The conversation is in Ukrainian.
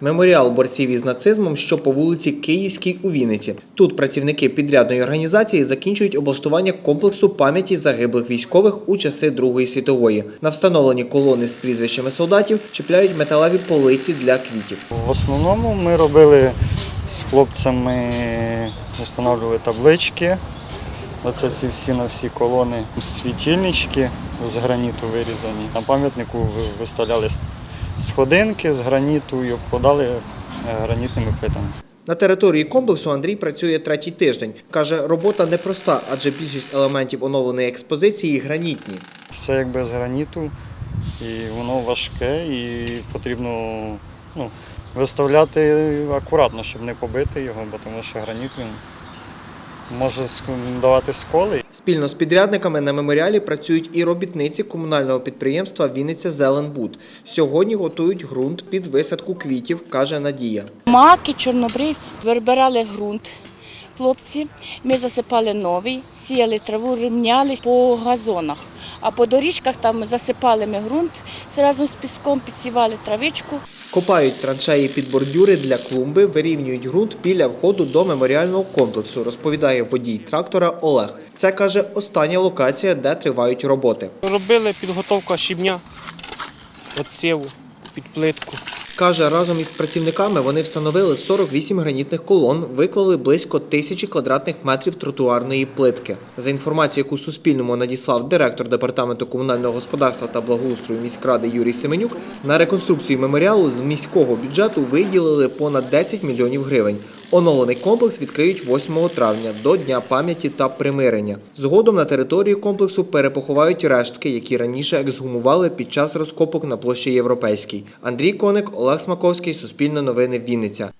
Меморіал борців із нацизмом, що по вулиці Київській у Вінниці. Тут працівники підрядної організації закінчують облаштування комплексу пам'яті загиблих військових у часи Другої світової. На встановлені колони з прізвищами солдатів чіпляють металеві полиці для квітів. В основному ми робили з хлопцями, встановлювали таблички. Оце ці всі на всі колони, світильнички з граніту вирізані. На пам'ятнику ви- виставляли сходинки з граніту і обкладали е, гранітними плитами. На території комплексу Андрій працює третій тиждень. Каже, робота непроста, адже більшість елементів оновленої експозиції гранітні. Все якби з граніту, і воно важке, і потрібно ну, виставляти акуратно, щоб не побити його, бо тому що граніт він може давати сколи. Спільно з підрядниками на меморіалі працюють і робітниці комунального підприємства Вінниця Зеленбуд. Сьогодні готують ґрунт під висадку квітів, каже Надія. Маки, чорнобривці вибирали ґрунт. Хлопці, ми засипали новий, сіяли траву, рівняли по газонах. А по доріжках там засипали ми ґрунт, разом з піском підсівали травичку. Копають траншеї під бордюри для клумби, вирівнюють ґрунт біля входу до меморіального комплексу, розповідає водій трактора Олег. Це каже остання локація, де тривають роботи. Робили підготовку щебня, отсіву під плитку. Каже, разом із працівниками вони встановили 48 гранітних колон, виклали близько тисячі квадратних метрів тротуарної плитки. За інформацією, яку Суспільному надіслав директор департаменту комунального господарства та благоустрою міськради Юрій Семенюк, на реконструкцію меморіалу з міського бюджету виділили понад 10 мільйонів гривень. Оновлений комплекс відкриють 8 травня до Дня пам'яті та примирення. Згодом на території комплексу перепоховають рештки, які раніше ексгумували під час розкопок на площі Європейській. Андрій Коник, Олег Смаковський, Суспільне новини Вінниця.